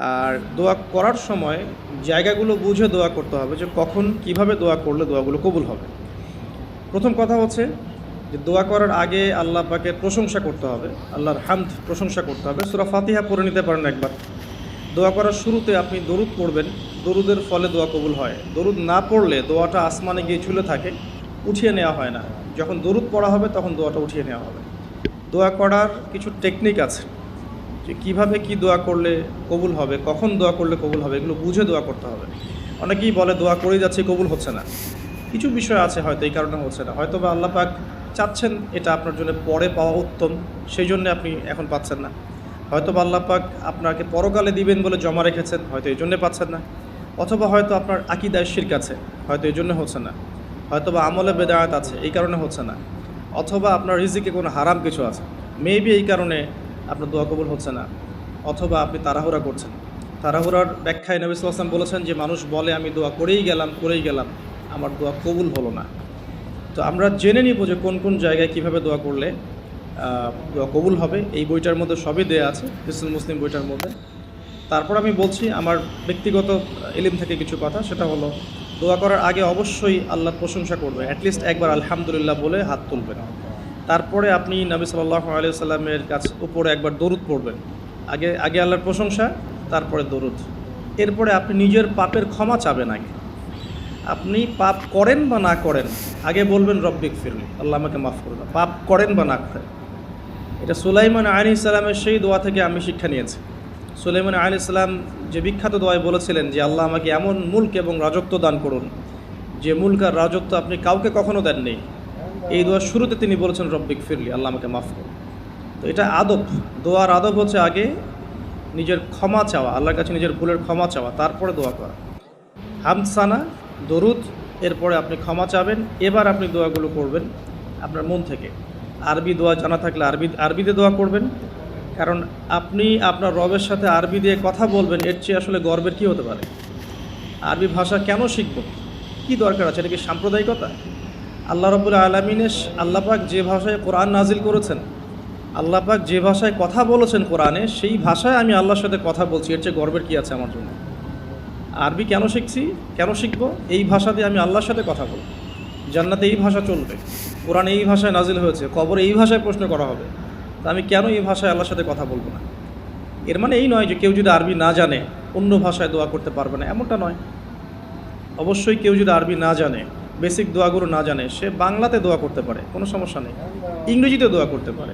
আর দোয়া করার সময় জায়গাগুলো বুঝে দোয়া করতে হবে যে কখন কীভাবে দোয়া করলে দোয়াগুলো কবুল হবে। প্রথম কথা হচ্ছে যে দোয়া করার আগে আল্লাহ পাকে প্রশংসা করতে হবে, আল্লাহর হামদ প্রশংসা করতে হবে। সুরা ফাতিহা পড়ে নিতে পারেন একবার। দোয়া করার শুরুতে আপনি দরুদ পড়বেন, দরুদের ফলে দোয়া কবুল হয়। দরুদ না পড়লে দোয়াটা আসমানে গিয়ে ঝুলে থাকে, উঠিয়ে নেওয়া হয় না। যখন দরুদ পড়া হবে তখন দোয়াটা উঠিয়ে নেওয়া হবে। দোয়া করার কিছু টেকনিক আছে। যে কীভাবে কি দোয়া করলে কবুল হবে, কখন দোয়া করলে কবুল হবে, এগুলো বুঝে দোয়া করতে হবে। অনেকেই বলে, দোয়া করেই যাচ্ছে, কবুল হচ্ছে না। কিছু বিষয় আছে হয়তো, এই কারণে হচ্ছে না। হয়তো বা আল্লাহ পাক চাচ্ছেন এটা আপনার জন্য পরে পাওয়া উত্তম, সেই জন্য আপনি এখন পাচ্ছেন না। হয়তো বা আল্লাহ পাক আপনাকে পরকালে দিবেন বলে জমা রেখেছেন, হয়তো এই জন্যে পাচ্ছেন না। অথবা হয়তো আপনার আকিদায় শির্ক আছে, হয়তো এই জন্য হচ্ছে না। হয়তো বা আমলে বেদায়াত আছে, এই কারণে হচ্ছে না। অথবা আপনার রিজিকে কোনো হারাম কিছু আছে। মেবি এই কারণে আপনার দোয়া কবুল হচ্ছে না, অথবা আপনি তাড়াহুড়া করছেন। তাড়াহুড়ার ব্যাখ্যায় নবী ওয়াসাল্লাম বলেছেন যে, মানুষ বলে, আমি দোয়া করেই গেলাম করেই গেলাম, আমার দোয়া কবুল হলো না। তো আমরা জেনে নিব যে, কোন কোন জায়গায় কীভাবে দোয়া করলে দোয়া কবুল হবে। এই বইটার মধ্যে সবই দেয়া আছে হিসুল মুসলিম বইটার মধ্যে। তারপর আমি বলছি, আমার ব্যক্তিগত এলিম থেকে কিছু কথা, সেটা হলো, দোয়া করার আগে অবশ্যই আল্লাহর প্রশংসা করবে, অ্যাটলিস্ট একবার আলহামদুলিল্লাহ বলে হাত তুলবেন। তারপরে আপনি নবী সাল্লাহ আলিয়া সাল্লামের কাছে উপরে একবার দরুদ পড়বেন। আগে আগে আল্লাহর প্রশংসা, তারপরে দরুদ। এরপরে আপনি নিজের পাপের ক্ষমা চাবেন আগে। আপনি পাপ করেন বা না করেন, আগে বলবেন রব্বিক ফিরলি আল্লাহ আমাকে মাফ করবে পাপ করেন বা না করেন। এটা সুলাইমান আলী ইসলামের সেই দোয়া থেকে আমি শিক্ষা নিয়েছি। সুলাইমান আলী ইসলাম যে বিখ্যাত দোয়ায় বলেছিলেন যে, আল্লাহ আমাকে এমন মুল্ক এবং রাজত্ব দান করুন, যে মুল্ক আর রাজত্ব আপনি কাউকে কখনো দেননি। এই দোয়ার শুরুতে তিনি বলেছেন রব্বিক ফিরলি আল্লাহ আমাকে মাফ করুন। তো এটা আদব। দোয়ার আদব হচ্ছে আগে নিজের ক্ষমা চাওয়া, আল্লাহর কাছে নিজের ভুলের ক্ষমা চাওয়া, তারপরে দোয়া করা। হামসানা, দরুদ, এরপরে আপনি ক্ষমা চাবেন, এবার আপনি দোয়াগুলো করবেন আপনার মন থেকে। আরবি দোয়া জানা থাকলে আরবি, আরবিতে দোয়া করবেন, কারণ আপনি আপনার রবের সাথে আরবি দিয়ে কথা বলবেন, এর চেয়ে আসলে গর্বের কী হতে পারে? আরবি ভাষা কেন শিখব? কি দরকার আছে? এটা কি সাম্প্রদায়িকতা? আল্লাহ রবুল আলমিনের আল্লাপাক যে ভাষায় কোরআন নাজিল করেছেন আল্লাপাক যে ভাষায় কথা বলেছেন কোরআনে, সেই ভাষায় আমি আল্লাহর সাথে কথা বলছি। এর চেয়ে গর্বের কী আছে আমার জন্য? আরবি কেন শিখছি? কেন শিখব? এই ভাষা দিয়ে আমি আল্লাহর সাথে কথা বলব। জান্নাতে এই ভাষা চলবে। কোরআন এই ভাষায় নাজিল হয়েছে, কবরে এই ভাষায় প্রশ্ন করা হবে। তা আমি কেন এই ভাষায় আল্লাহর সাথে কথা বলব না? এর মানে এই নয় যে কেউ যদি আরবি না জানে, অন্য ভাষায় দোয়া করতে পারবে না, এমনটা নয়। অবশ্যই কেউ যদি আরবি না জানে বেসিক দোয়াগুলো না জানে, সে বাংলাতে দোয়া করতে পারে, কোনো সমস্যা নেই। ইংরেজিতে দোয়া করতে পারে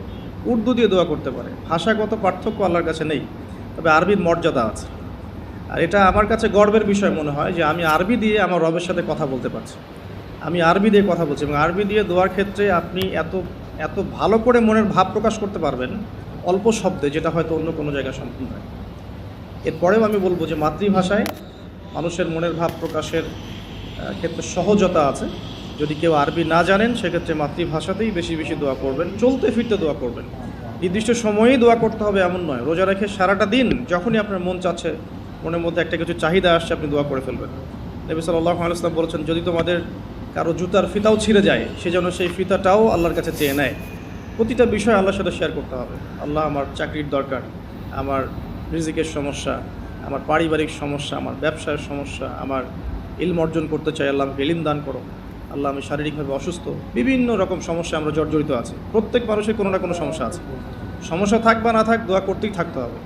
উর্দু দিয়ে দোয়া করতে পারে, ভাষাগত পার্থক্য আল্লাহর কাছে নেই, তবে আরবির মর্যাদা আছে। আর এটা আমার কাছে গর্বের বিষয় মনে হয় যে আমি আরবি দিয়ে আমার রবের সাথে কথা বলতে পারছি। আমি আরবি দিয়ে কথা বলছি এবং আরবি দিয়ে দোয়ার ক্ষেত্রে আপনি এত এত ভালো করে মনের ভাব প্রকাশ করতে পারবেন অল্প শব্দে, যেটা হয়তো অন্য কোনো জায়গায় সম্ভব নয়। এরপরেও আমি বলব যে মাতৃভাষায় মানুষের মনের ভাব প্রকাশের ক্ষেত্রে সহজতা আছে। যদি কেউ আরবি না জানেন, সেক্ষেত্রে মাতৃভাষাতেই বেশি বেশি দোয়া করবেন, চলতে ফিরতে দোয়া করবেন। নির্দিষ্ট সময়েই দোয়া করতে হবে এমন নয়, রোজা রেখে সারাটা দিন যখনই আপনার মন চাচ্ছে, মনের মধ্যে একটা কিছু চাহিদা আসছে, আপনি দোয়া করে ফেলবেন। নবী সাল্লাহ আলাইসলাম বলেছেন, যদি তোমাদের কারও জুতার ফিতাও ছিঁড়ে যায়, সে যেন সেই ফিতাটাও আল্লাহর কাছে চেয়ে নেয়। প্রতিটা বিষয় আল্লাহর সাথে শেয়ার করতে হবে। আল্লাহ আমার চাকরির দরকার, আমার রিজিকের সমস্যা, আমার পারিবারিক সমস্যা, আমার ব্যবসার সমস্যা, আমার ইলম অর্জন করতে চাই আল্লাহ আমাকে ইলিম দান করো। আল্লাহ আমি শারীরিকভাবে অসুস্থ। বিভিন্ন রকম সমস্যা আমরা জর্জরিত আছি। প্রত্যেক মানুষের কোনো না কোনো সমস্যা আছে। সমস্যা থাক বা না থাক, দোয়া করতেই থাকতে হবে।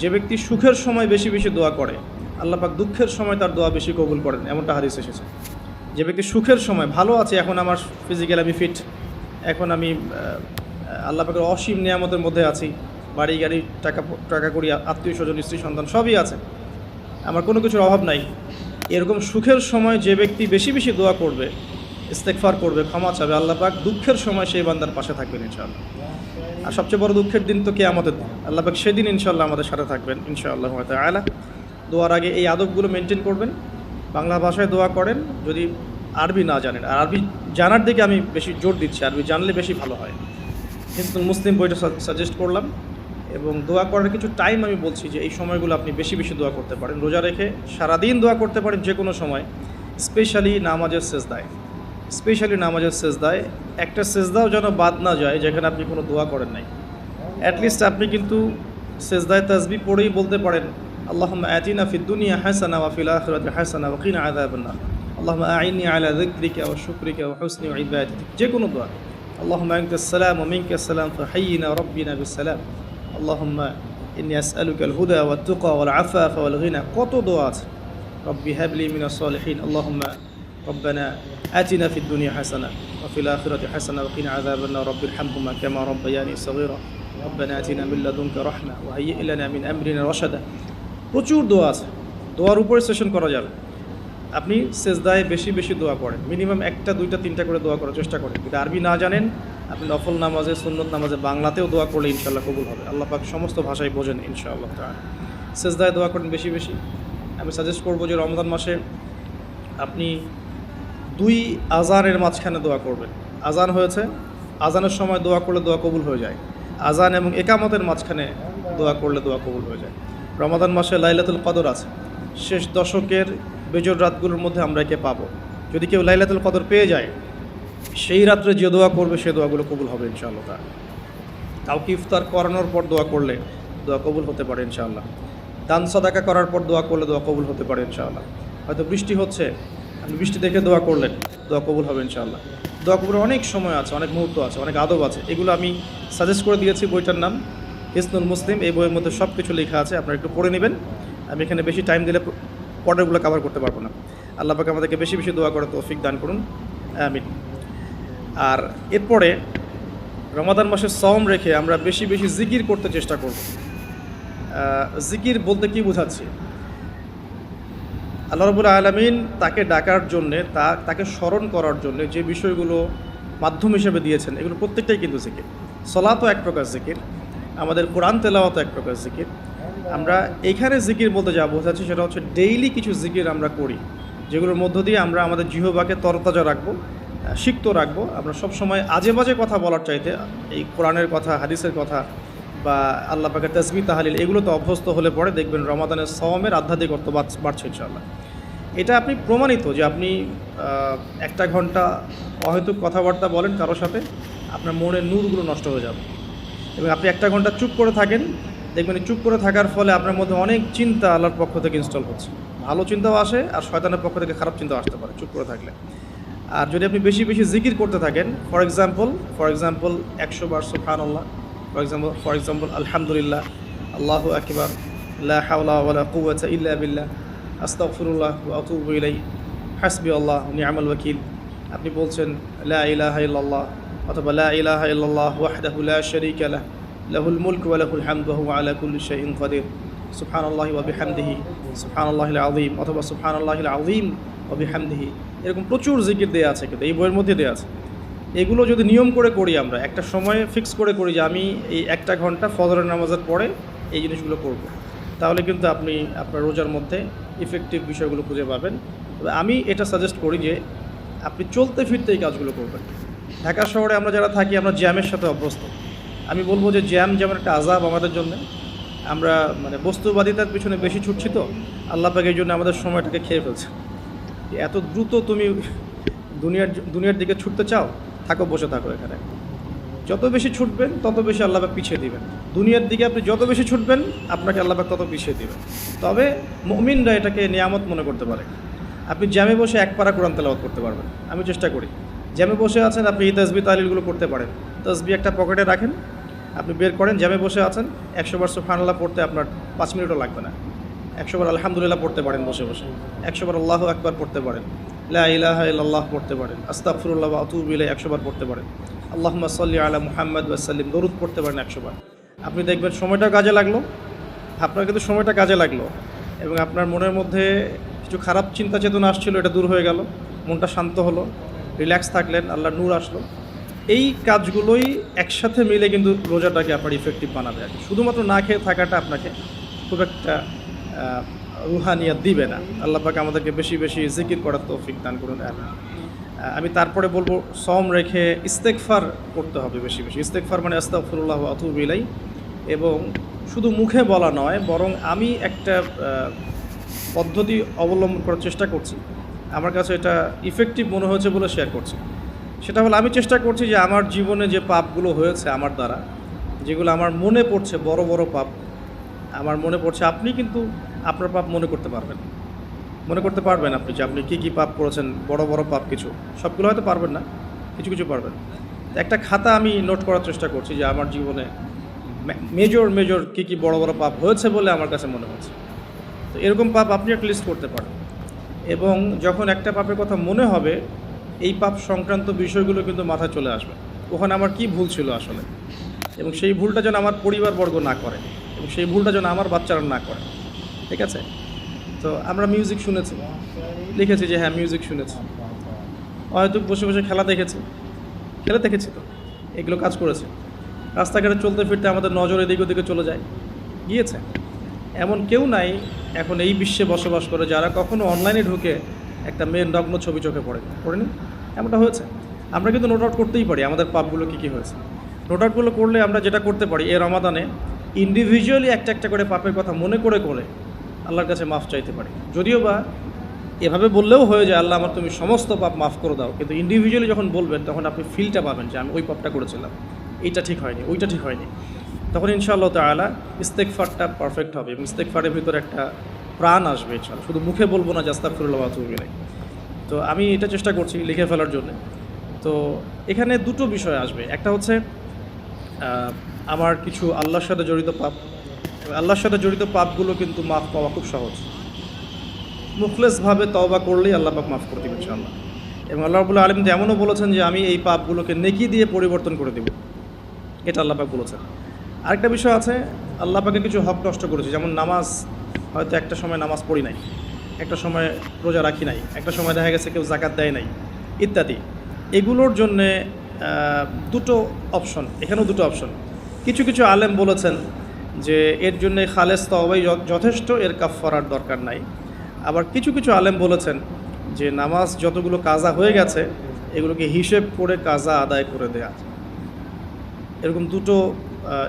যে ব্যক্তি সুখের সময় বেশি বেশি দোয়া করে, আল্লাহ পাক দুঃখের সময় তার দোয়া বেশি কবুল করেন, এমনটা হাদিস এসেছে। যে ব্যক্তি সুখের সময়, ভালো আছে, এখন আমার ফিজিক্যাল আমি ফিট এখন আমি আল্লাহ পাকের অসীম নিয়ামতের মধ্যে আছি, বাড়ি, গাড়ি, টাকা টাকা করি আত্মীয় স্বজন, স্ত্রী, সন্তান সবই আছে। আমার কোনো কিছুর অভাব নাই। এরকম সুখের সময় যে ব্যক্তি বেশি বেশি দোয়া করবে ইস্তেকফার করবে, ক্ষমা চাবে, আল্লাহ পাক দুঃখের সময় সেই বান্দার পাশে থাকবেন ইনশাআল্লাহ। আর সবচেয়ে বড় দুঃখের দিন তো কে আমাদের দিন। আল্লাহ পাক সেদিন ইনশাআল্লাহ আমাদের সাথে থাকবেন, ইনশাআল্লাহ আলা দোয়ার আগে এই আদবগুলো মেনটেন করবেন, বাংলা ভাষায় দোয়া করেন, যদি আরবি না জানেন। আর আরবি জানার দিকে আমি বেশি জোর দিচ্ছি, আরবি জানলে বেশি ভালো হয়। কিন্তু মুসলিম বইটা সাজেস্ট করলাম এবং দোয়া করার কিছু টাইম আমি বলছি যে, এই সময়গুলো আপনি বেশি বেশি দোয়া করতে পারেন। রোজা রেখে সারাদিন দোয়া করতে পারেন যে কোনো সময় স্পেশালি নামাজের শেষ দায় স্পেশালি নামাজের শেষ দায় একটা সেজদাও যেন বাদ না যায়, যেখানে আপনি কোনো দোয়া করেন নাই। অ্যাটলিস্ট আপনি কিন্তু সেজদায় তাজবি পড়েই বলতে পারেন আল্লাহ আতিনা ফিদ্দুনিয়া হাসানা ওয়াফিলা আখরাত হাসানা ওয়াকিনা না আল্লাহ আইনি আলা দিক্রিকা ও শুক্রিকা ও হোসনি ও যে কোনো দোয়া। আল্লাহ আইনকে সালাম ওমিনকে সালাম ফাহাইনা রব্বিনা বিসালাম فحينا ربنا بالسلام اللهم إني أسألك الهدى والتقى والعفاف والغنى কত দোয়া আছে ربي هب لي من الصالحين اللهم ربنا آتنا في الدنيا حسنة وفي الآخرة حسنة وقنا عذاب النار رب ارحمهما كما ربياني صغيرا ربنا آتنا من لدنك رحمة وهيئ لنا من أمرنا رشدا প্রচুর দোয়া আছে দোয়ার উপরে সেশন করা যাবে আপনি সেজদায় বেশি বেশি দোয়া করেন মিনিমাম একটা দুইটা তিনটা করে দোয়া করার চেষ্টা করেন যদি আরবি না জানেন আপনি নফল নামাজে, সুন্নত নামাজে বাংলাতেও দোয়া করলে ইনশাল্লাহ কবুল হবে। আল্লাহ পাক সমস্ত ভাষায় বোঝেন ইনশাআল্লাহ তাআলা। সেজদায় দোয়া করেন বেশি বেশি। আমি সাজেস্ট করব যে রমজান মাসে আপনি দুই আজানের মাঝখানে দোয়া করবেন। আজান হয়েছে, আজানের সময় দোয়া করলে দোয়া কবুল হয়ে যায়। আজান এবং একামতের মাঝখানে দোয়া করলে দোয়া কবুল হয়ে যায়। রমাদান মাসে লাইলাতুল কদর আছে। শেষ দশকের বেজর রাতগুলোর মধ্যে আমরা একে পাবো। যদি কেউ লাইলাতুল কদর পেয়ে যায় সেই রাত্রে যে দোয়া করবে, সে দোয়াগুলো কবুল হবে ইনশাআল্লাহ। তার কাউকে ইফতার করানোর পর দোয়া করলে দোয়া কবুল হতে পারে ইনশাআল্লাহ? দান, সাদাকা করার পর দোয়া করলে দোয়া কবুল হতে পারে ইনশাআল্লাহ। হয়তো বৃষ্টি হচ্ছে, আপনি বৃষ্টি দেখে দোয়া করলেন, দোয়া কবুল হবে ইনশাআল্লাহ। দোয়া কবুলের অনেক সময় আছে, অনেক মুহূর্ত আছে, অনেক আদব আছে। এগুলো আমি সাজেস্ট করে দিয়েছি বইটার নাম, হিসনুল মুসলিম। এই বইয়ের মধ্যে সব কিছু লেখা আছে, আপনারা একটু পড়ে নেবেন। আমি এখানে বেশি টাইম দিলে পর্ডারগুলো কভার করতে পারব না। আল্লাহ পাকে আমাদেরকে বেশি বেশি দোয়া করে তৌফিক দান করুন। আমিন। আর এরপরে রমাদান মাসে সম রেখে আমরা বেশি বেশি জিকির করতে চেষ্টা করব। জিকির বলতে কি বোঝাচ্ছি? আল্লাহ রবুল আলমিন তাকে ডাকার জন্যে, তা, তাকে স্মরণ করার জন্যে যে বিষয়গুলো মাধ্যম হিসেবে দিয়েছেন, এগুলো প্রত্যেকটাই কিন্তু জিকির। সলাতও এক প্রকার জিকির, আমাদের কোরআন তেলাওয়াতও এক প্রকার জিকির। আমরা এইখানে জিকির বলতে যা বোঝাচ্ছি সেটা হচ্ছে ডেইলি কিছু জিকির আমরা করি, যেগুলোর মধ্য দিয়ে আমরা আমাদের জিহবাকে তরতাজা রাখব সিক্ত রাখব। আমরা সব সময় আজে বাজে কথা বলার চাইতে এই কোরআনের কথা, হাদিসের কথা বা আল্লাহ পাকের তসমি তাহালিল এগুলোতে অভ্যস্ত হলে পরে দেখবেন রমাদানের সওমের আধ্যাত্মিকত্ব বাড়- বাড়ছে ইনশাল্লাহ এটা আপনি প্রমাণিত যে আপনি একটা ঘণ্টা অহেতুক কথাবার্তা বলেন কারোর সাথে, আপনার মনের নূরগুলো নষ্ট হয়ে যাবে। এবং আপনি একটা ঘণ্টা চুপ করে থাকেন, দেখবেন চুপ করে থাকার ফলে আপনার মধ্যে অনেক চিন্তা আল্লাহর পক্ষ থেকে ইনস্টল হচ্ছে। ভালো চিন্তাও আসে আর শয়তানের পক্ষ থেকে খারাপ চিন্তাও আসতে পারে চুপ করে থাকলে। আর যদি আপনি বেশি বেশি জিকির করতে থাকেন ফর এক্সাম্পল ফর এক্সাম্পল একশো বার সুফান আল্লাহ ফর এক্সাম্পল ফর এক্সাম্পল আলহামদুলিল্লাহ, আল্লাহু আকবার কুওয়াতা ইল্লা বিল্লাহ ইলাই হাসবি আল্লাহ নি'মাল ওয়াকিল। আপনি বলছেন, লা অথবা লা ইলাহা ইল্লাল্লাহ ওয়াহদাহু লা শারীকা লাহ, লাহুল মুলক ওয়া লাহুল হামদু অথবা ওয়া বিহামদিহি। এরকম প্রচুর জিকির দেয়া আছে কিন্তু, এই বইয়ের মধ্যে দেওয়া আছে। এগুলো যদি নিয়ম করে করি আমরা, একটা সময় ফিক্স করে করি যে আমি এই একটা ঘণ্টা ফজরের নামাজের পরে এই জিনিসগুলো করব। তাহলে কিন্তু আপনি আপনার রোজার মধ্যে ইফেক্টিভ বিষয়গুলো খুঁজে পাবেন। তবে আমি এটা সাজেস্ট করি যে আপনি চলতে ফিরতে এই কাজগুলো করবেন। ঢাকা শহরে আমরা যারা থাকি, আমরা জ্যামের সাথে অভ্যস্ত। আমি বলব যে জ্যাম যেমন একটা আজাব আমাদের জন্য, আমরা মানে বস্তুবাদিতার পিছনে বেশি ছুটছি তো, আল্লাহ পাক এই জন্য আমাদের সময়টাকে খেয়ে ফেলছে এত দ্রুত তুমি দুনিয়ার দুনিয়ার দিকে ছুটতে চাও, থাকো, বসে থাকো এখানে। যত বেশি ছুটবেন, তত বেশি আল্লাহবাক পিছিয়ে দিবেন। দুনিয়ার দিকে আপনি যত বেশি ছুটবেন, আপনাকে আল্লাহবাক তত পিছিয়ে দিবেন। তবে মমিনরা এটাকে নিয়ামত মনে করতে পারে। আপনি জ্যামে বসে এক পারা কোরআন তেলাওয়াত করতে পারবেন। আমি চেষ্টা করি। জ্যামে বসে আছেন, আপনি এই তসবি তালিলগুলো করতে পারেন। তসবি একটা পকেটে রাখেন, আপনি বের করেন, জ্যামে বসে আছেন, একশো বার সুফানাল্লাহ পড়তে আপনার পাঁচ মিনিটও লাগবে না। একশোবার আলহামদুলিল্লাহ পড়তে পারেন বসে বসে। একশোবার আল্লাহ একবার পড়তে পারেন। লা পড়তে পারেন। আস্তাগফিরুল্লাহ ওয়া আতুবু একশোবার পড়তে পারেন। আল্লাহ সাল্লি আলা মুহাম্মদ ওয়া সাল্লিম। দরুদ পড়তে পারেন একশোবার। আপনি দেখবেন সময়টা কাজে লাগল। আপনার কিন্তু সময়টা কাজে লাগল। এবং আপনার মনের মধ্যে কিছু খারাপ চিন্তা চেতনা আসছিল, এটা দূর হয়ে গেল। মনটা শান্ত হলো। রিল্যাক্স থাকলেন আল্লাহ নূর আসলো। এই কাজগুলোই একসাথে মিলে কিন্তু রোজাটাকে আপনার ইফেক্টিভ বানাবে আর কি। শুধুমাত্র না খেয়ে থাকাটা আপনাকে খুব একটা রুহানিয়াত দিবে না। আল্লাহ পাক আমাদেরকে বেশি বেশি জিকির করার তৌফিক দান করুন আমি তারপরে বলব সম রেখে ইস্তেকফার করতে হবে বেশি বেশি। ইস্তেকফার মানে আস্তাগফিরুল্লাহ ওয়া আতুবু ইলাই এবং শুধু মুখে বলা নয়, বরং আমি একটা পদ্ধতি অবলম্বন করার চেষ্টা করছি। আমার কাছে এটা ইফেক্টিভ মনে হয়েছে বলে শেয়ার করছি। সেটা হলো, আমি চেষ্টা করছি যে আমার জীবনে যে পাপগুলো হয়েছে আমার দ্বারা, যেগুলো আমার মনে পড়ছে বড় বড় পাপ আমার মনে পড়ছে আপনি কিন্তু আপনার পাপ মনে করতে পারবেন। মনে করতে পারবেন আপনি যে আপনি কী কী পাপ করেছেন, বড় বড় পাপ কিছু। সবগুলো হয়তো পারবেন না, কিছু কিছু পারবেন। একটা খাতা আমি নোট করার চেষ্টা করছি যে আমার জীবনে মেজর মেজর কী কী বড় বড় পাপ হয়েছে বলে আমার কাছে মনে হচ্ছে। তো এরকম পাপ আপনি একটা লিস্ট করতে পারেন। এবং যখন একটা পাপের কথা মনে হবে, এই পাপ সংক্রান্ত বিষয়গুলো কিন্তু মাথায় চলে আসবে। ওখানে আমার কি ভুল ছিল আসলে? এবং সেই ভুলটা যেন আমার পরিবারবর্গ না করে। সেই ভুলটা যেন আমার বাচ্চারা না করে। ঠিক আছে? তো আমরা মিউজিক শুনেছি। লিখেছি যে হ্যাঁ মিউজিক শুনেছি। হয়তো বসে বসে খেলা দেখেছি। খেলা দেখেছি তো। এগুলো কাজ করেছে। রাস্তাঘাটে চলতে ফিরতে আমাদের নজর এদিক ওদিকে চলে যায়। গিয়েছে। এমন কেউ নাই এখন এই বিশ্বে বসবাস করে যারা কখনো অনলাইনে ঢুকে একটা মেয়ের নগ্ন ছবি চোখে পড়ে পড়েনি? এমনটা হয়েছে? আমরা কিন্তু নোট আউট করতেই পারি আমাদের পাপগুলো কী কী হয়েছে। নোট আউটগুলো করলে আমরা যেটা করতে পারি, এ রমাদানে ইন্ডিভিজুয়ালি একটা একটা করে পাপের কথা মনে করে করে আল্লাহর কাছে মাফ চাইতে পারি। যদিও বা এভাবে বললেও হয়ে যায়, আল্লাহ আমার তুমি সমস্ত পাপ মাফ করে দাও। কিন্তু ইন্ডিভিজুয়ালি যখন বলবেন, তখন আপনি ফিলটা পাবেন যে আমি ওই পাপটা করেছিলাম। এইটা ঠিক হয়নি, ওইটা ঠিক হয়নি। তখন ইনশাআল্লাহ তালা ইস্তেকফারটা পারফেক্ট হবে এবং ইস্তেকফারের ভিতরে একটা প্রাণ আসবে ইনশাল্লাহ শুধু মুখে বলব না জাস্তাফরুল্লাহ তুমি নেই তো আমি এটা চেষ্টা করছি লিখে ফেলার জন্য। তো এখানে দুটো বিষয় আসবে। একটা হচ্ছে আমার কিছু আল্লাহর সাথে জড়িত পাপ। আল্লাহর সাথে জড়িত পাপগুলো কিন্তু মাফ পাওয়া খুব সহজ। মুখলেসভাবে তওবা করলেই আল্লাহ মাফ করে দেবেন, ইনশাআল্লাহ। এবং আল্লাহ রাবুল্লাহ আলম এমনও বলেছেন যে, আমি এই পাপগুলোকে নেকি দিয়ে পরিবর্তন করে দেব। এটা আল্লাহ পাক বলেছেন। আরেকটা বিষয় আছে, আল্লাহ পাকে কিছু হক নষ্ট করেছে। যেমন নামাজ, হয়তো একটা সময় নামাজ পড়ি নাই, একটা সময় রোজা রাখি নাই, একটা সময় দেখা গেছে কেউ জাকাত দেয় নাই, ইত্যাদি। এগুলোর জন্যে দুটো অপশন, এখানেও দুটো অপশন। কিছু কিছু আলেম বলেছেন যে এর জন্য খালেস তবাই যথেষ্ট, এর কাফারার দরকার নাই। আবার কিছু কিছু আলেম বলেছেন যে নামাজ যতগুলো কাজা হয়ে গেছে, এগুলোকে হিসেব করে কাজা আদায় করে দেয়া। এরকম দুটো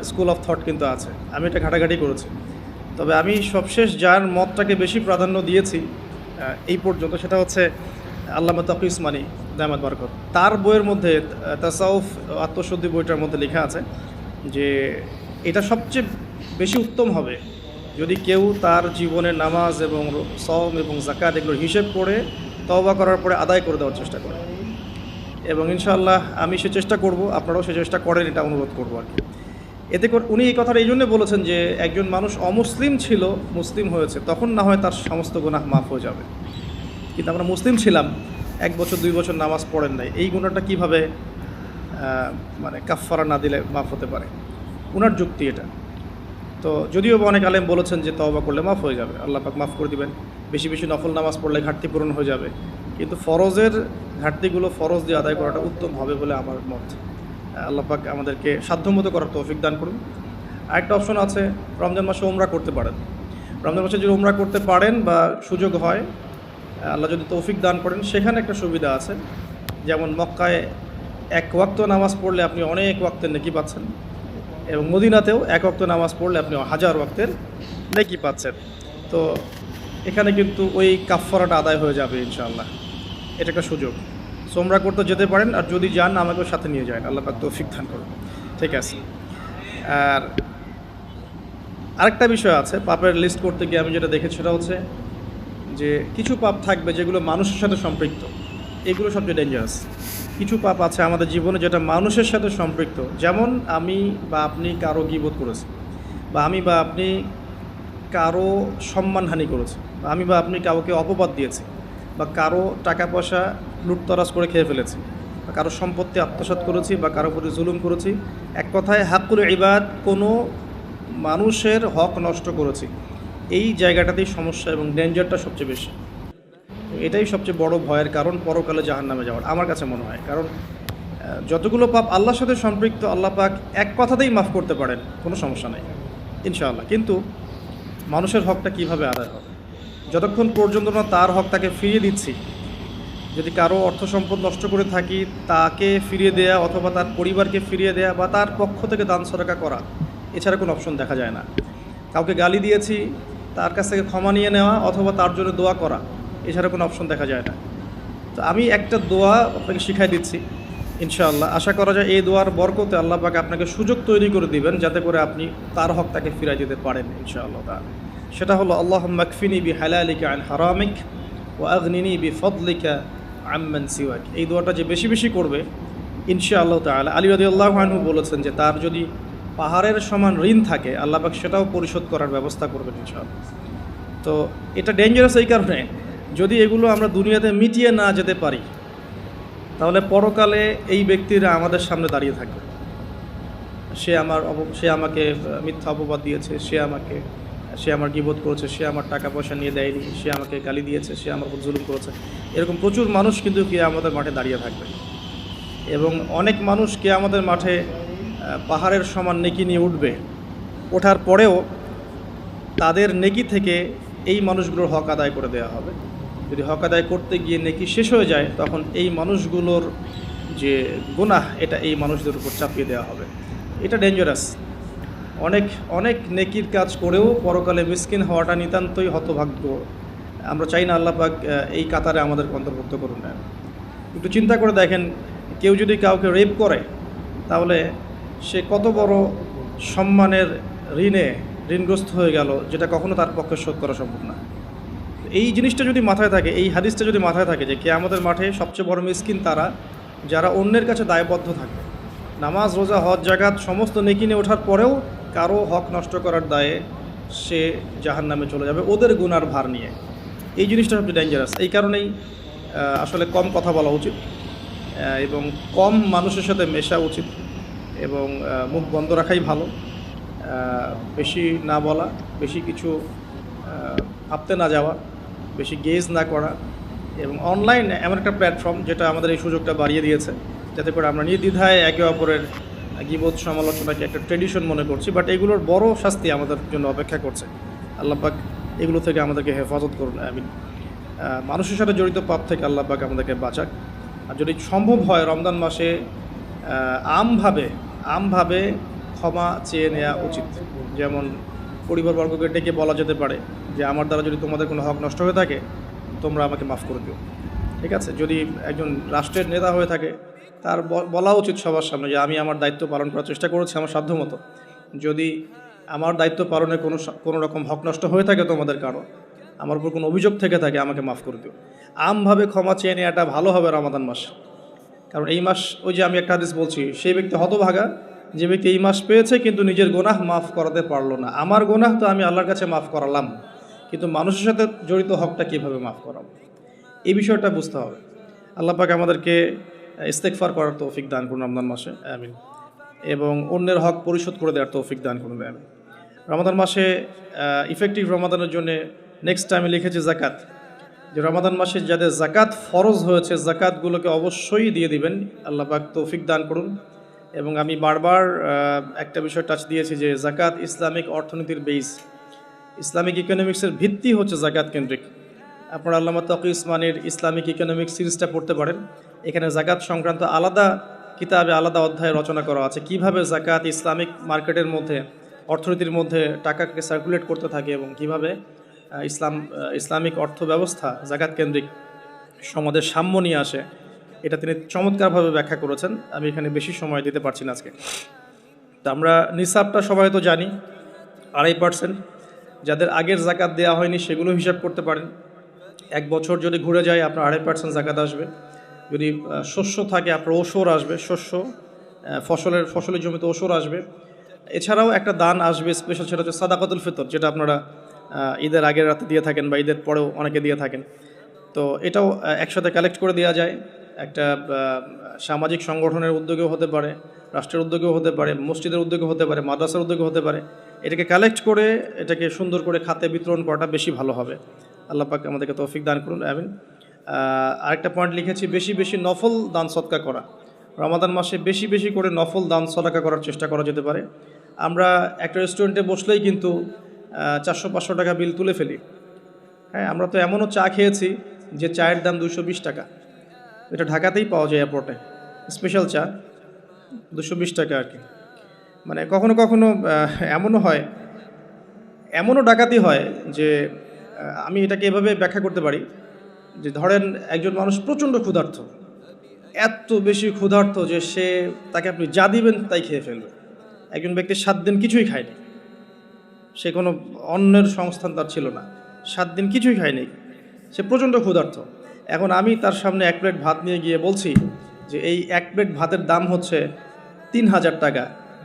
স্কুল অফ থট কিন্তু আছে। আমি এটা ঘাটাঘাটি করেছি। তবে আমি সবশেষ যার মতটাকে বেশি প্রাধান্য দিয়েছি এই পর্যন্ত সেটা হচ্ছে আল্লামা তকি ইসমানি দামাদ বারকত। তার বইয়ের মধ্যে তাসাউফ আত্মশুদ্ধি বইটার মধ্যে লেখা আছে যে এটা সবচেয়ে বেশি উত্তম হবে। যদি কেউ তার জীবনে নামাজ এবং সম এবং জাকাত এগুলোর হিসেব করে তওবা করার পরে আদায় করে দেওয়ার চেষ্টা করে। এবং ইনশাআল্লাহ আমি সে চেষ্টা করব, আপনারাও সে চেষ্টা করেন, এটা অনুরোধ করব আর কি। এতে করে উনি এই কথাটা এই জন্য বলেছেন যে একজন মানুষ অমুসলিম ছিল, মুসলিম হয়েছে, তখন না হয় তার সমস্ত গুনাহ মাফ হয়ে যাবে। কিন্তু আমরা মুসলিম ছিলাম, এক বছর, দুই বছর নামাজ পড়েন নাই, এই গুণাটা কীভাবে মানে কাফফারা না দিলে মাফ হতে পারে। ওনার যুক্তি এটা। তো যদিও অনেক আলেম বলেছেন যে তওবা করলে মাফ হয়ে যাবে, আল্লাহ পাক মাফ করে দিবেন। বেশি বেশি নফল নামাজ পড়লে ঘাটতি পূরণ হয়ে যাবে। কিন্তু ফরজের ঘাটতিগুলো ফরজ দিয়ে আদায় করাটা উত্তম হবে বলে আমার মত। আল্লাহ পাক আমাদেরকে সাধ্যমতো করার তৌফিক দান করুন। আরেকটা অপশন আছে, রমজান মাসে ওমরা করতে পারেন। রমজান মাসে যদি ওমরা করতে পারেন বা সুযোগ হয়, আল্লাহ যদি তৌফিক দান করেন, সেখানে একটা সুবিধা আছে। যেমন মক্কায় এক ওয়াক্ত নামাজ পড়লে আপনি অনেক ওয়াক্তের নেকি পাচ্ছেন। এবং মদিনাতেও এক ওয়াক্ত নামাজ পড়লে আপনি হাজার ওয়াক্তের নেকি পাচ্ছেন। তো এখানে কিন্তু ওই কাফফারাটা আদায় হয়ে যাবে ইনশাআল্লাহ। এটা একটা সুযোগ। সোমরা করতে যেতে পারেন আর যদি যান, আমাকেও সাথে নিয়ে যান। আল্লাহ পাক তৌফিক দান করুন। ঠিক আছে। আর আরেকটা বিষয় আছে, পাপের লিস্ট করতে গিয়ে আমি যেটা দেখেছি সেটা হচ্ছে যে কিছু পাপ থাকবে যেগুলো মানুষের সাথে সম্পৃক্ত। এগুলো সবচেয়ে ডেঞ্জারাস কিছু পাপ আছে আমাদের জীবনে যেটা মানুষের সাথে সম্পৃক্ত। যেমন আমি বা আপনি কারও গিবোধ করেছি বা আমি বা আপনি কারও সম্মানহানি করেছি বা আমি বা আপনি কাউকে অপবাদ দিয়েছি, বা কারও টাকা পয়সা লুটতরাজ করে খেয়ে ফেলেছি, বা কারও সম্পত্তি আত্মসাৎ করেছি, বা কারও প্রতি জুলুম করেছি, এক কথায় হাকুল ইবাদ কোনো মানুষের হক নষ্ট করেছি। এই জায়গাটাতেই সমস্যা এবং ডেঞ্জারটা সবচেয়ে বেশি। এটাই সবচেয়ে বড় ভয়ের কারণ পরকালে জাহান নামে যাওয়ার, আমার কাছে মনে হয়। কারণ যতগুলো পাপ আল্লাহর সাথে সম্পৃক্ত, আল্লাহ পাক এক কথাতেই মাফ করতে পারেন, কোনো সমস্যা নেই, ইনশাআল্লাহ। কিন্তু মানুষের হকটা কীভাবে আদায় হবে? যতক্ষণ পর্যন্ত না তার হক তাকে ফিরিয়ে দিচ্ছি, যদি কারও অর্থ সম্পদ নষ্ট করে থাকি, তাকে ফিরিয়ে দেয়া অথবা তার পরিবারকে ফিরিয়ে দেয়া বা তার পক্ষ থেকে দান সরকা করা, এছাড়া কোনো অপশন দেখা যায় না। কাউকে গালি দিয়েছি, তার কাছ থেকে ক্ষমা নিয়ে নেওয়া অথবা তার জন্য দোয়া করা এছাড়া কোনো অপশন দেখা যায় না। তো আমি একটা দোয়া আপনাকে শিখাই দিচ্ছি, ইনশাআল্লাহ। আশা করা যায় এই দোয়ার বরকতে আল্লাহ পাকে আপনাকে সুযোগ তৈরি করে দিবেন, যাতে করে আপনি তার হক তাকে ফিরাই দিতে পারেন, ইনশাআল্লাহ তা সেটা হলো আল্লাহ মাকফিনি বি হালালিকা আন হারামিক ও আগনিনি বি ফদলিকা আম্মান সিওয়াক। এই দোয়াটা যে বেশি বেশি করবে ইনশা আল্লাহ তালা আলী রদি আল্লাহ আনহু বলেছেন যে, তার যদি পাহাড়ের সমান ঋণ থাকে, আল্লাহ পাক সেটাও পরিশোধ করার ব্যবস্থা করবেন, ইনশাআল্লাহ। তো এটা ডেঞ্জারাস এই কারণে যদি এগুলো আমরা দুনিয়াতে মিটিয়ে না যেতে পারি, তাহলে পরকালে এই ব্যক্তিরা আমাদের সামনে দাঁড়িয়ে থাকবে। সে আমার সে আমাকে মিথ্যা অপবাদ দিয়েছে, সে আমাকে, সে আমার গিবোধ করেছে, সে আমার টাকা পয়সা নিয়ে দেয়নি, সে আমাকে গালি দিয়েছে, সে আমার জুলুম করেছে। এরকম প্রচুর মানুষ কিন্তু কে আমাদের মাঠে দাঁড়িয়ে থাকবে। এবং অনেক মানুষ কে আমাদের মাঠে পাহাড়ের সমান নেকি নিয়ে উঠবে। ওঠার পরেও তাদের নেকি থেকে এই মানুষগুলোর হক আদায় করে দেওয়া হবে। যদি হক আদায় করতে গিয়ে নেকি শেষ হয়ে যায় তখন এই মানুষগুলোর যে গুনাহ এটা এই মানুষদের উপর চাপিয়ে দেওয়া হবে। এটা ডেঞ্জারাস অনেক অনেক নেকির কাজ করেও পরকালে মিসকিন হওয়াটা নিতান্তই হতভাগ্য। আমরা চাই না আল্লাহ পাক আহ, এই কাতারে আমাদের অন্তর্ভুক্ত করুন। না একটু চিন্তা করে দেখেন কেউ যদি কাউকে রেপ করে তাহলে সে কত বড় সম্মানের ঋণে ঋণগ্রস্ত হয়ে গেল যেটা কখনো তার পক্ষে শোধ করা সম্ভব না। এই জিনিসটা যদি মাথায় থাকে, এই হাদিসটা যদি মাথায় থাকে যে কে আমাদের মাঠে সবচেয়ে বড় মিসকিন তারা, যারা অন্যের কাছে দায়বদ্ধ থাকে। নামাজ, রোজা, হজ জাগাত সমস্ত নেকি নিয়ে ওঠার পরেও কারও হক নষ্ট করার দায়ে সে জাহান নামে চলে যাবে ওদের গুনার ভার নিয়ে। এই জিনিসটা সবচেয়ে ডেঞ্জারাস এই কারণেই আসলে কম কথা বলা উচিত এবং কম মানুষের সাথে মেশা উচিত, এবং মুখ বন্ধ রাখাই ভালো। বেশি না বলা, বেশি কিছু ভাবতে না যাওয়া। বেশি গেজ না করা এবং অনলাইন এমন একটা প্ল্যাটফর্ম যেটা আমাদের এই সুযোগটা বাড়িয়ে দিয়েছে, যাতে করে আমরা নির্দ্বিধায় একে অপরের গিবোধ সমালোচনাকে একটা ট্রেডিশন মনে করছি বাট এগুলোর বড় শাস্তি আমাদের জন্য অপেক্ষা করছে। আল্লাহ পাক এগুলো থেকে আমাদেরকে হেফাজত করুন আই মিন মানুষের সাথে জড়িত পাপ থেকে আল্লাহ পাক আমাদেরকে বাঁচাক। আর যদি সম্ভব হয় রমজান মাসে আমভাবে আমভাবে ক্ষমা চেয়ে নেওয়া উচিত। যেমন পরিবারবর্গকে ডেকে বলা যেতে পারে যে আমার দ্বারা যদি তোমাদের কোনো হক নষ্ট হয়ে থাকে, তোমরা আমাকে মাফ করে দিও। ঠিক আছে? যদি একজন রাষ্ট্রের নেতা হয়ে থাকে, তার বলা উচিত সবার সামনে যে আমি আমার দায়িত্ব পালন করার চেষ্টা করেছি আমার সাধ্যমতো যদি আমার দায়িত্ব পালনে কোনো কোনো রকম হক নষ্ট হয়ে থাকে তোমাদের কারও, আমার উপর কোনো অভিযোগ থেকে থাকে, আমাকে মাফ করে দিও। আমভাবে ক্ষমা চেয়ে নেওয়াটা ভালো হবে রমাদান মাস। কারণ এই মাস, ওই যে আমি একটা হাদিস বলছি, সেই ব্যক্তি হতভাগা, যে ব্যক্তি এই মাস পেয়েছে কিন্তু নিজের গোনাহ মাফ করাতে পারল না। আমার গোনাহ তো আমি আল্লাহর কাছে মাফ করালাম। কিন্তু মানুষের সাথে জড়িত হকটা কীভাবে মাফ করাবো? এই বিষয়টা বুঝতে হবে। আল্লাহ পাক আমাদেরকে ইস্তেকফার করার তৌফিক দান করুন রমজান মাসে। আমিন। এবং অন্যের হক পরিশোধ করে দেওয়ার তৌফিক দান করুন। আমিন। রমাদান মাসে ইফেক্টিভ রমাদানের জন্য নেক্সট টাইমে লিখেছে জাকাত যে রমাদান মাসে যাদের জাকাত ফরজ হয়েছে জাকাতগুলোকে অবশ্যই দিয়ে দিবেন। আল্লাহ পাক তৌফিক দান করুন। এবং আমি বারবার একটা বিষয় টাচ দিয়েছি যে জাকাত ইসলামিক অর্থনীতির বেস ইসলামিক ইকোনমিক্সের ভিত্তি হচ্ছে জাকাত কেন্দ্রিক। আপনারা আল্লামা তকি ইসমানের ইসলামিক ইকোনমিক্স সিরিজটা পড়তে পারেন। এখানে জাকাত সংক্রান্ত আলাদা কিতাবে আলাদা অধ্যায় রচনা করা আছে। কীভাবে জাকাত ইসলামিক মার্কেটের মধ্যে, অর্থনীতির মধ্যে টাকাকে সার্কুলেট করতে থাকে এবং কীভাবে ইসলাম ইসলামিক অর্থ ব্যবস্থা জাকাত কেন্দ্রিক সমাজের সাম্য নিয়ে আসে, এটা তিনি চমৎকারভাবে ব্যাখ্যা করেছেন। আমি এখানে বেশি সময় দিতে পারছি না আজকে। তা আমরা নিসাবটা সবাই তো জানি, আড়াই পার্সেন্ট যাদের আগের জাকাত দেওয়া হয়নি সেগুলো হিসাব করতে পারেন। এক বছর যদি ঘুরে যায়, আপনার আড়াই পার্সেন্ট জাকাত আসবে। যদি শস্য থাকে, আপনার ওসর আসবে, শস্য ফসলের ফসলের জমিতে ওসর আসবে। এছাড়াও একটা দান আসবে স্পেশাল সেটা হচ্ছে সাদাকাতুল ফিতর, যেটা আপনারা ঈদের আগের রাতে দিয়ে থাকেন বা ঈদের পরেও অনেকে দিয়ে থাকেন। তো এটাও একসাথে কালেক্ট করে দেওয়া যায়। একটা সামাজিক সংগঠনের উদ্যোগেও হতে পারে, রাষ্ট্রের উদ্যোগেও হতে পারে, মসজিদের উদ্যোগে হতে পারে, মাদ্রাসার উদ্যোগে হতে পারে। এটাকে কালেক্ট করে, এটাকে সুন্দর করে খাতে বিতরণ করাটা বেশি ভালো হবে। আল্লাহ পাক আমাদেরকে তৌফিক দান করুন, আমিন। আরেকটা পয়েন্ট লিখেছি, বেশি বেশি নফল দান সৎকা করা। রমাদান মাসে বেশি বেশি করে নফল দান সদাকা করার চেষ্টা করা যেতে পারে। আমরা একটা রেস্টুরেন্টে বসলেই কিন্তু চারশো পাঁচশো টাকা বিল তুলে ফেলি। হ্যাঁ আমরা তো এমনও চা খেয়েছি যে চায়ের দাম দুশো বিশ টাকা। এটা ঢাকাতেই পাওয়া যায় এয়ারপোর্টে স্পেশাল চা, দুশো বিশ টাকা আর কি। মানে কখনো কখনো এমনও হয়, এমনও ডাকাতি হয় যে আমি এটাকে এভাবে ব্যাখ্যা করতে পারি যে ধরেন একজন মানুষ প্রচণ্ড ক্ষুধার্থ এত বেশি ক্ষুধার্থ যে সে তাকে আপনি যা দিবেন তাই খেয়ে ফেলবে। একজন ব্যক্তি সাত দিন কিছুই খায়নি, সে কোনো অন্যের সংস্থান তার ছিল না, সাত দিন কিছুই খায়নি, সে প্রচণ্ড ক্ষুধার্ত। এখন আমি তার সামনে এক প্লেট ভাত নিয়ে গিয়ে বলছি যে এই এক প্লেট ভাতের দাম হচ্ছে তিন হাজার টাকা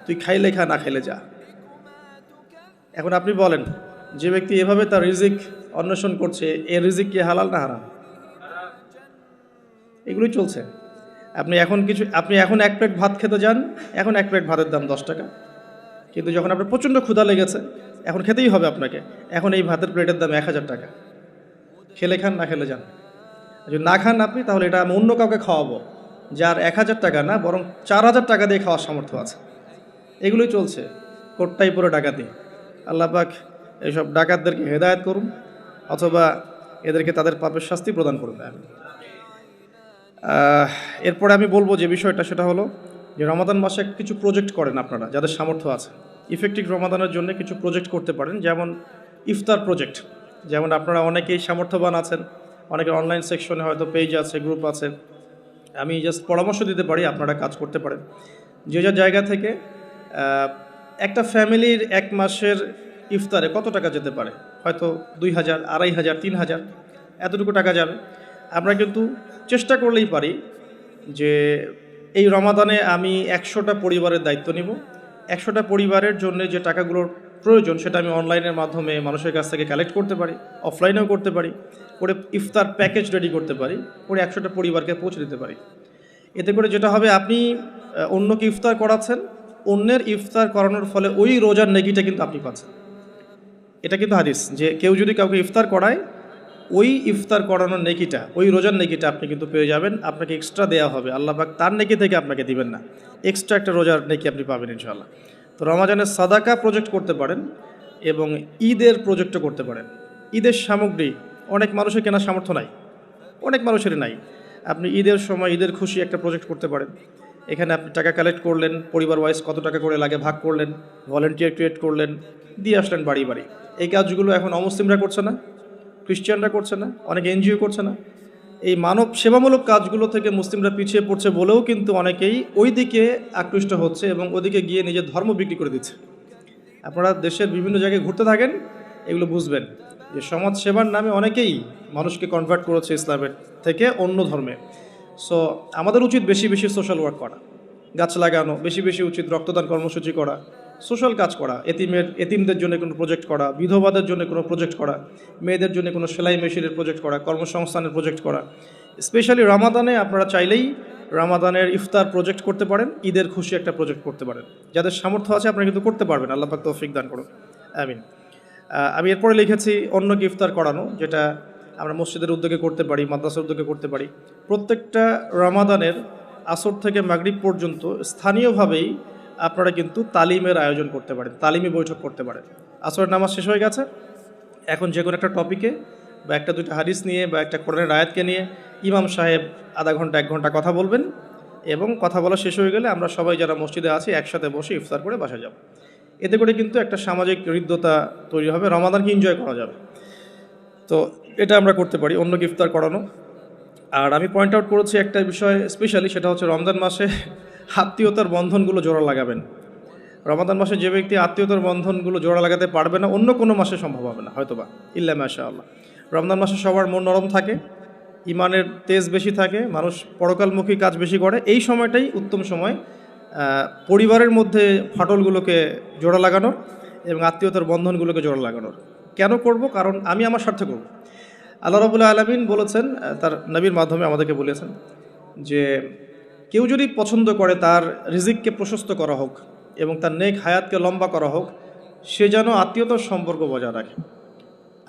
তুই খাইলে খা, না খাইলে যা। এখন আপনি বলেন, যে ব্যক্তি এভাবে তার রিজিক অন্বেষণ করছে, এ রিজিক কি হালাল না হারাম? এগুলোই চলছে। আপনি এখন কিছু, আপনি এখন এক প্লেট ভাত খেতে যান, এখন এক প্লেট ভাতের দাম দশ টাকা। কিন্তু যখন আপনার প্রচণ্ড ক্ষুধা লেগেছে, এখন খেতেই হবে আপনাকে। এখন এই ভাতের প্লেটের দাম এক হাজার টাকা। খেলে খান, না খেলে যান। যদি না খান আপনি, তাহলে এটা আমি অন্য কাউকে খাওয়াবো, যার এক হাজার টাকা না, বরং চার হাজার টাকা দিয়ে খাওয়ার সামর্থ্য আছে। এগুলোই চলছে। কোটটাই পুরো ডাকাতি। আল্লাহ পাক এইসব ডাকাতদেরকে হেদায়েত করুন, অথবা এদেরকে তাদের পাপের শাস্তি প্রদান করুন। এরপরে আমি বলব যে বিষয়টা, সেটা হলো যে রমাদান মাসে কিছু প্রজেক্ট করেন আপনারা, যাদের সামর্থ্য আছে। ইফেক্টিভ রমাদানের জন্য কিছু প্রজেক্ট করতে পারেন, যেমন ইফতার প্রজেক্ট যেমন আপনারা অনেকেই সামর্থ্যবান আছেন, অনেকের অনলাইন সেকশনে হয়তো পেজ আছে গ্রুপ আছে। আমি জাস্ট পরামর্শ দিতে পারি, আপনারা কাজ করতে পারেন। যে যার জায়গা থেকে একটা ফ্যামিলির এক মাসের ইফতারে কত টাকা যেতে পারে? হয়তো দুই হাজার, আড়াই হাজার, তিন হাজার, এতটুকু টাকা যাবে। আমরা কিন্তু চেষ্টা করলেই পারি যে এই রমাদানে আমি একশোটা পরিবারের দায়িত্ব নিব। একশোটা পরিবারের জন্য যে টাকাগুলোর প্রয়োজন সেটা আমি অনলাইনের মাধ্যমে মানুষের কাছ থেকে কালেক্ট করতে পারি অফলাইনেও করতে পারি, করে ইফতার প্যাকেজ রেডি করতে পারি, করে একশোটা পরিবারকে পৌঁছে দিতে পারি। এতে করে যেটা হবে, আপনি অন্যকে ইফতার করাচ্ছেন অন্যের ইফতার করানোর ফলে ওই রোজার নেকিটা কিন্তু আপনি পাচ্ছেন। এটা কিন্তু হাদিস যে কেউ যদি কাউকে ইফতার করায়, ওই ইফতার করানোর নেকিটা ওই রোজার নেকিটা আপনি কিন্তু পেয়ে যাবেন, আপনাকে এক্সট্রা দেওয়া হবে। আল্লাহ পাক তার নেকি থেকে আপনাকে দিবেন না। এক্সট্রা একটা রোজার নেকি আপনি পাবেন ইনশাল্লাহ তো রমাজানের সাদাকা প্রজেক্ট করতে পারেন এবং ঈদের প্রজেক্টও করতে পারেন। ঈদের সামগ্রী, অনেক মানুষের কেনার সামর্থ্য নাই। অনেক মানুষেরই নাই। আপনি ঈদের সময় ঈদের খুশি একটা প্রজেক্ট করতে পারেন। এখানে আপনি টাকা কালেক্ট করলেন পরিবার ওয়াইজ কত টাকা করে লাগে ভাগ করলেন ভলেন্টিয়ার ক্রিয়েট করলেন, দিয়ে আসলেন বাড়ি বাড়ি। এই কাজগুলো এখন অমুসলিমরা করছে না, খ্রিস্টানরা করছে না, অনেক এনজিও করছে না। এই মানব সেবামূলক কাজগুলো থেকে মুসলিমরা পিছিয়ে পড়ছে বলেও কিন্তু অনেকেই ওই দিকে আকৃষ্ট হচ্ছে এবং ওদিকে গিয়ে নিজের ধর্ম বিক্রি করে দিচ্ছে। আপনারা দেশের বিভিন্ন জায়গায় ঘুরতে থাকেন, এগুলো বুঝবেন। যে সমাজ সেবার নামে অনেকেই মানুষকে কনভার্ট করেছে ইসলামের থেকে অন্য ধর্মে। সো আমাদের উচিত বেশি বেশি সোশ্যাল ওয়ার্ক করা, গাছ লাগানো, বেশি বেশি উচিত রক্তদান কর্মসূচি করা সোশ্যাল কাজ করা, এতিমের, এতিমদের জন্য কোনো প্রজেক্ট করা, বিধবাদের জন্য কোনো প্রজেক্ট করা, মেয়েদের জন্য কোনো সেলাই মেশিনের প্রজেক্ট করা, কর্মসংস্থানের প্রজেক্ট করা। স্পেশালি রামাদানে আপনারা চাইলেই রামাদানের ইফতার প্রজেক্ট করতে পারেন, ঈদের খুশি একটা প্রজেক্ট করতে পারেন। যাদের সামর্থ্য আছে আপনারা কিন্তু করতে পারবেন, আল্লাহ পাক তৌফিক দান করুন আমিন। আমি এরপরে লিখেছি, অন্যকে ইফতার করানো, যেটা আমরা মসজিদের উদ্যোগে করতে পারি, মাদ্রাসার উদ্যোগে করতে পারি। প্রত্যেকটা রামাদানের আসর থেকে মাগরিব পর্যন্ত স্থানীয়ভাবেই আপনারা কিন্তু তালিমের আয়োজন করতে পারেন, তালিমি বৈঠক করতে পারেন। আসরের নামাজ শেষ হয়ে গেছে। এখন যে কোনো একটা টপিকে বা একটা দুটো হাদিস নিয়ে বা একটা কোরআনের আয়াতকে নিয়ে ইমাম সাহেব আধা ঘণ্টা, এক ঘণ্টা কথা বলবেন এবং কথা বলা শেষ হয়ে গেলে আমরা সবাই যারা মসজিদে আছি একসাথে বসে ইফতার করে বাসা যাব। এতে করে কিন্তু একটা সামাজিক হৃদ্যতা তৈরি হবে, রমাদানকে এনজয় করা যাবে। তো এটা আমরা করতে পারি অন্যকে ইফতার করানো। আর আমি পয়েন্ট আউট করেছি একটা বিষয় স্পেশালি সেটা হচ্ছে রমজান মাসে আত্মীয়তার বন্ধনগুলো জোড়া লাগাবেন। রমাদান মাসে যে ব্যক্তি আত্মীয়তার বন্ধনগুলো জোড়া লাগাতে পারবে না, অন্য কোনো মাসে সম্ভব হবে না, হয়তোবা, ইল্লা মাশা আল্লাহ রমজান মাসে সবার মন নরম থাকে ইমানের তেজ বেশি থাকে, মানুষ পরকালমুখী কাজ বেশি করে, এই সময়টাই উত্তম সময় পরিবারের মধ্যে ফাটলগুলোকে জোড়া লাগানোর এবং আত্মীয়তার বন্ধনগুলোকে জোড়া লাগানোর। কেন করব? কারণ আমি আমার স্বার্থে করব। আল্লাহ রবুল্লা আলমিন বলেছেন তার নবীর মাধ্যমে আমাদেরকে বলেছেন যে, কেউ যদি পছন্দ করে তার রিজিককে প্রশস্ত করা হোক এবং তার নেক হায়াতকে লম্বা করা হোক, সে যেন আত্মীয়তার সম্পর্ক বজায় রাখে।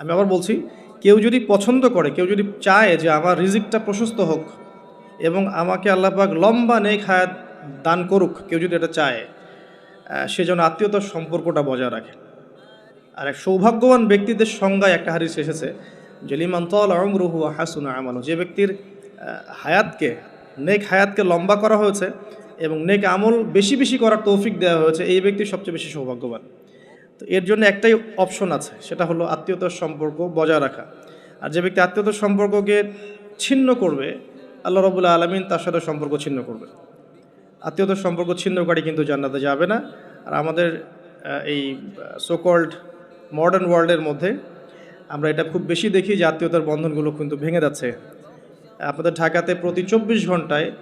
আমি আবার বলছি, কেউ যদি পছন্দ করে, কেউ যদি চায় যে আমার রিজিকটা প্রশস্ত হোক এবং আমাকে আল্লাপাক লম্বা নেক হায়াত দান করুক, কেউ যদি এটা চায় সে যেন আত্মীয়তার সম্পর্কটা বজায় রাখে। আর এক সৌভাগ্যবান ব্যক্তিদের সংজ্ঞায় একটা হারিস এসেছে যে লিমান তল রুহু হাসুন আমানো যে ব্যক্তির হায়াতকে, নেক হায়াতকে লম্বা করা হয়েছে এবং নেক আমল বেশি বেশি করার তৌফিক দেওয়া হয়েছে, এই ব্যক্তি সবচেয়ে বেশি সৌভাগ্যবান। তো এর জন্য একটাই অপশন আছে, সেটা হলো আত্মীয়তার সম্পর্ক বজায় রাখা। আর যে ব্যক্তি আত্মীয়তার সম্পর্ককে ছিন্ন করবে, আল্লাহ রবুল্লা আলমিন তার সাথে সম্পর্ক ছিন্ন করবে। আত্মীয়তার সম্পর্ক ছিন্নকারী কিন্তু জান্নাতে যাবে না। আর আমাদের এই সোকল্ড মডার্ন ওয়ার্ল্ডের মধ্যে আমরা এটা খুব বেশি দেখি যে আত্মীয়তার বন্ধনগুলো কিন্তু ভেঙে যাচ্ছে। আপনাদের ঢাকাতে প্রতি চব্বিশ ঘন্টায়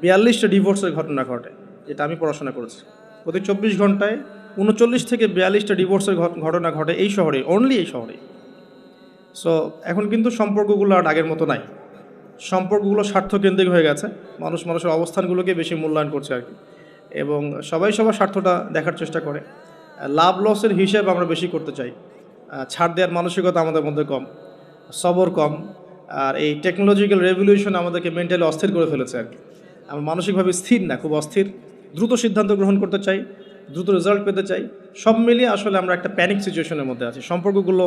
বিয়াল্লিশটা ডিভোর্সের ঘটনা ঘটে, যেটা আমি পড়াশোনা করেছি। প্রতি চব্বিশ ঘন্টায় উনচল্লিশ থেকে বিয়াল্লিশটা ডিভোর্সের ঘট- ঘটনা ঘটে এই শহরে অনলি এই শহরে। সো এখন কিন্তু সম্পর্কগুলো আর আগের মতো নাই। সম্পর্কগুলো স্বার্থকেন্দ্রিক হয়ে গেছে। মানুষ মানুষের অবস্থানগুলোকে বেশি মূল্যায়ন করছে আর কি। এবং সবাই সবার স্বার্থটা দেখার চেষ্টা করে। লাভ লসের হিসাব আমরা বেশি করতে চাই। ছাড় দেওয়ার মানসিকতা আমাদের মধ্যে কম, সবর কম, আর এই টেকনোলজিক্যাল রেভলিউশন আমাদেরকে মেন্টালি অস্থির করে ফেলেছে আর কি। আমরা মানসিকভাবে স্থির না, খুব অস্থির। দ্রুত সিদ্ধান্ত গ্রহণ করতে চাই, দ্রুত রেজাল্ট পেতে চাই। সব মিলিয়ে আসলে আমরা একটা প্যানিক সিচুয়েশনের মধ্যে আছি। সম্পর্কগুলো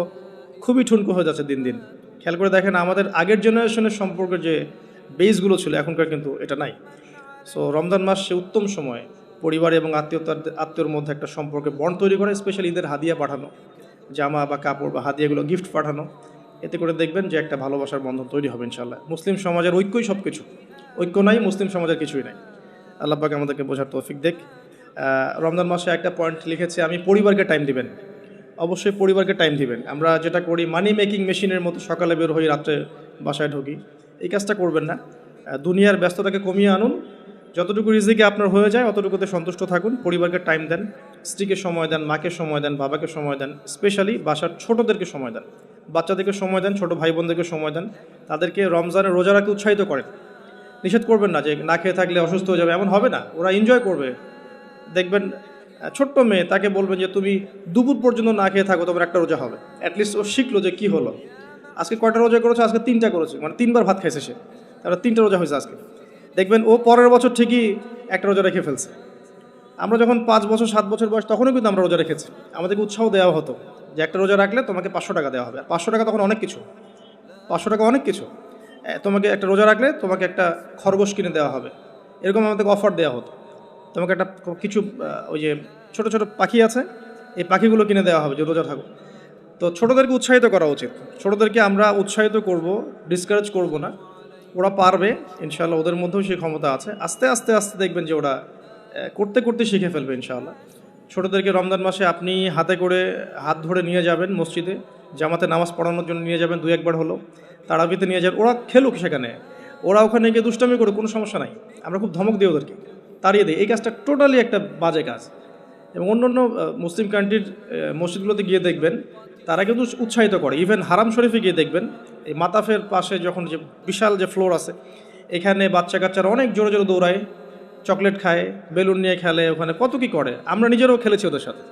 খুবই ঠুনকো হয়ে যাচ্ছে দিন দিন। খেয়াল করে দেখেন, আমাদের আগের জেনারেশনের সম্পর্কের যে বেসগুলো ছিল, এখনকার কিন্তু এটা নাই। সো রমজান মাস সে উত্তম সময়। পরিবার এবং আত্মীয়তার, আত্মীয়র মধ্যে একটা সম্পর্কে বন্ড তৈরি করে স্পেশালি ঈদের হাদিয়া পাঠানো। জামা বা কাপড় বা হাদিয়াগুলো গিফট পাঠানো। এতে করে দেখবেন যে একটা ভালোবাসার বন্ধন তৈরি হবে ইনশাল্লাহ মুসলিম সমাজের ঐক্যই সব কিছু ঐক্য নাই, মুসলিম সমাজের কিছুই নাই। আল্লাহ পাক আমাদেরকে বোঝার তৌফিক দেখ। রমজান মাসে একটা পয়েন্ট লিখেছে, আমি পরিবারকে টাইম দিবেন। অবশ্যই পরিবারকে টাইম দিবেন। আমরা যেটা করি মানি মেকিং মেশিনের মতো সকালে বের হই, রাত্রে বাসায় ঢুকি। এই কাজটা করবেন না। দুনিয়ার ব্যস্ততাকে কমিয়ে আনুন। যতটুকু রিজিকে আপনার হয়ে যায়, অতটুকুতে সন্তুষ্ট থাকুন। পরিবারকে টাইম দেন, স্ত্রীকে সময় দেন, মাকে সময় দেন, বাবাকে সময় দেন স্পেশালি বাসার ছোটদেরকে সময় দেন। বাচ্চাদেরকে সময় দেন, ছোট ভাই বোনদেরকে সময় দেন। তাদেরকে রমজানে রোজা রাখতে উৎসাহিত করেন। নিষেধ করবেন না যে না খেয়ে থাকলে অসুস্থ হয়ে যাবে, এমন হবে না। ওরা এনজয় করবে। দেখবেন ছোট্ট মেয়ে তাকে বলবেন যে, তুমি দুপুর পর্যন্ত না খেয়ে থাকো, তোমার একটা রোজা হবে। অ্যাটলিস্ট ও শিখলো যে কী হলো। আজকে কয়টা রোজা করেছে? আজকে তিনটা করেছে। মানে তিনবার ভাত খাইছে সে। তারপরে তিনটা রোজা হয়েছে আজকে। দেখবেন ও পরের বছর ঠিকই একটা রোজা রেখে ফেলছে। আমরা যখন পাঁচ বছর, সাত বছর বয়স, তখনও কিন্তু আমরা রোজা রেখেছি। আমাদেরকে উৎসাহ দেওয়া হতো যে একটা রোজা রাখলে তোমাকে পাঁচশো টাকা দেওয়া হবে। পাঁচশো টাকা তখন অনেক কিছু। পাঁচশো টাকা অনেক কিছু। তোমাকে একটা রোজা রাখলে তোমাকে একটা খরগোশ কিনে দেওয়া হবে। এরকম আমাদেরকে অফার দেওয়া হতো। তোমাকে একটা কিছু ওই যে ছোট ছোট পাখি আছে, এই পাখিগুলো কিনে দেওয়া হবে যে রোজা থাকো তো ছোটোদেরকে উৎসাহিত করা উচিত। ছোটোদেরকে আমরা উৎসাহিত করব ডিসকারেজ করব না। ওরা পারবে ইনশাল্লাহ ওদের মধ্যেও সেই ক্ষমতা আছে। আস্তে আস্তে আস্তে দেখবেন যে ওরা করতে করতে শিখে ফেলবে ইনশাআল্লাহ। ছোটোদেরকে রমজান মাসে আপনি হাতে করে হাত ধরে নিয়ে যাবেন মসজিদে, জামাতে নামাজ পড়ানোর জন্য নিয়ে যাবেন দু একবার হলো, তারাবিতে নিয়ে যাবেন, ওরা খেলুক সেখানে। ওরা ওখানে গিয়ে দুষ্টামি করে কোনো সমস্যা নাই। আমরা খুব ধমক দিই ওদেরকে, তাড়িয়ে দিই। এই কাজটা টোটালি একটা বাজে কাজ। এবং অন্য অন্য মুসলিম কান্ট্রির মসজিদগুলোতে গিয়ে দেখবেন তারা কিন্তু উৎসাহিত করে। ইভেন হারাম শরীফে গিয়ে দেখবেন, এই মাতাফের পাশে যখন যে বিশাল যে ফ্লোর আছে, এখানে বাচ্চা কাচ্চারা অনেক জোরে জোরে দৌড়ায় চকলেট খায়, বেলুন নিয়ে খেলে, ওখানে কত কি করে। আমরা নিজেরাও খেলেছি ওদের সাথে।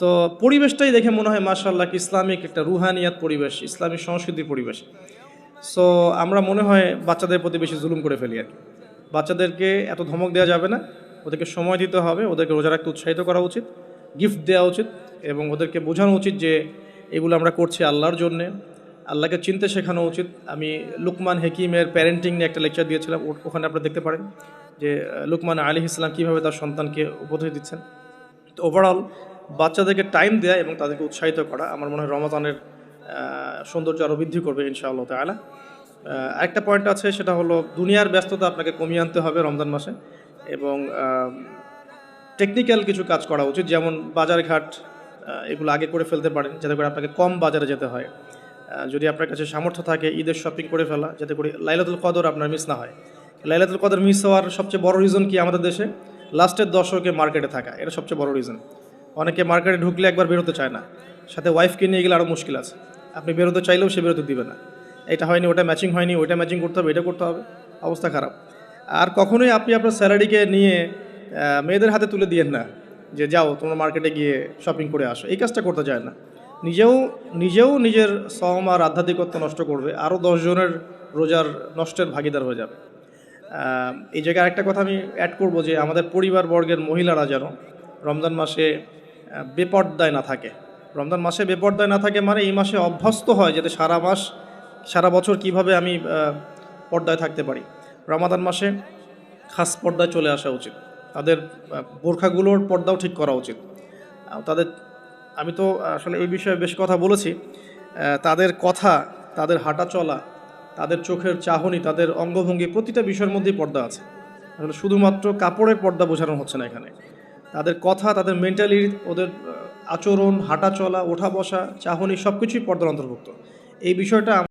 তো পরিবেশটাই দেখে মনে হয় মার্শাল্লাহ কি ইসলামিক একটা রুহানিয়াত পরিবেশ, ইসলামিক সংস্কৃতির পরিবেশ। সো আমরা মনে হয় বাচ্চাদের প্রতি বেশি জুলুম করে ফেলি আর বাচ্চাদেরকে এত ধমক দেওয়া যাবে না, ওদেরকে সময় দিতে হবে, ওদেরকে রোজা রাখতে উৎসাহিত করা উচিত। গিফট দেওয়া উচিত এবং ওদেরকে বোঝানো উচিত যে এগুলো আমরা করছি আল্লাহর জন্যে। আল্লাহকে চিনতে শেখানো উচিত। আমি লুকমান হেকিমের প্যারেন্টিং নিয়ে একটা লেকচার দিয়েছিলাম ওখানে আপনারা দেখতে পারেন যে লুকমান আলী ইসলাম কীভাবে তার সন্তানকে উপদেশ দিচ্ছেন। তো ওভারঅল বাচ্চাদেরকে টাইম দেওয়া এবং তাদেরকে উৎসাহিত করা আমার মনে হয় রমাজানের সৌন্দর্য আরও বৃদ্ধি করবে ইনশাআল্লাহ তালা আরেকটা পয়েন্ট আছে, সেটা হলো দুনিয়ার ব্যস্ততা আপনাকে কমিয়ে আনতে হবে রমজান মাসে এবং টেকনিক্যাল কিছু কাজ করা উচিত যেমন বাজারঘাট আহ, এগুলো আগে করে ফেলতে পারেন যাতে করে আপনাকে কম বাজারে যেতে হয়। যদি আপনার কাছে সামর্থ্য থাকে ঈদের শপিং করে ফেলা যাতে করে লাইলাতুল কদর আপনার মিস না হয়। লাইলাতুল কদর মিস হওয়ার সবচেয়ে বড় রিজন কি আমাদের দেশে? লাস্টের দশকে মার্কেটে থাকা এটা সবচেয়ে বড় রিজন অনেকে মার্কেটে ঢুকলে একবার বেরোতে চায় না। সাথে ওয়াইফকে নিয়ে গেলে আরও মুশকিল আছে। আপনি বেরোতে চাইলেও সে বেরোতে দিবে না। এটা হয়নি ওটা ম্যাচিং হয়নি ওইটা ম্যাচিং করতে হবে এটা করতে হবে। অবস্থা খারাপ। আর কখনোই আপনি আপনার স্যালারিকে নিয়ে মেয়েদের হাতে তুলে দিয়েন না যে যাও, তোমরা মার্কেটে গিয়ে শপিং করে আসো। এই কাজটা করতে যায় না। নিজেও নিজেও নিজের সম আর আধ্যাত্মিকত্ব নষ্ট করবে আরও দশজনের রোজার নষ্টের ভাগিদার হয়ে যাবে। এই জায়গায় আরেকটা কথা আমি অ্যাড করব যে আমাদের পরিবার বর্গের মহিলারা যেন রমজান মাসে বেপর্দায় না থাকে। রমজান মাসে বেপর্দায় না থাকে মানে এই মাসে অভ্যস্ত হয় যাতে সারা মাস, সারা বছর কীভাবে আমি পর্দায় থাকতে পারি। রমাদান মাসে খাস পর্দায় চলে আসা উচিত। তাদের বোরখাগুলোর পর্দাও ঠিক করা উচিত। তাদের, আমি তো আসলে এই বিষয়ে বেশ কথা বলেছি। তাদের কথা, তাদের হাঁটা চলা, তাদের চোখের চাহনি, তাদের অঙ্গভঙ্গি, প্রতিটা বিষয়ের মধ্যেই পর্দা আছে। আসলে শুধুমাত্র কাপড়ের পর্দা বোঝানো হচ্ছে না এখানে। তাদের কথা, তাদের মেন্টালি, ওদের, আচরণ, হাঁটা চলা, ওঠা বসা, চাহনি সব কিছুই পর্দার অন্তর্ভুক্ত। এই বিষয়টা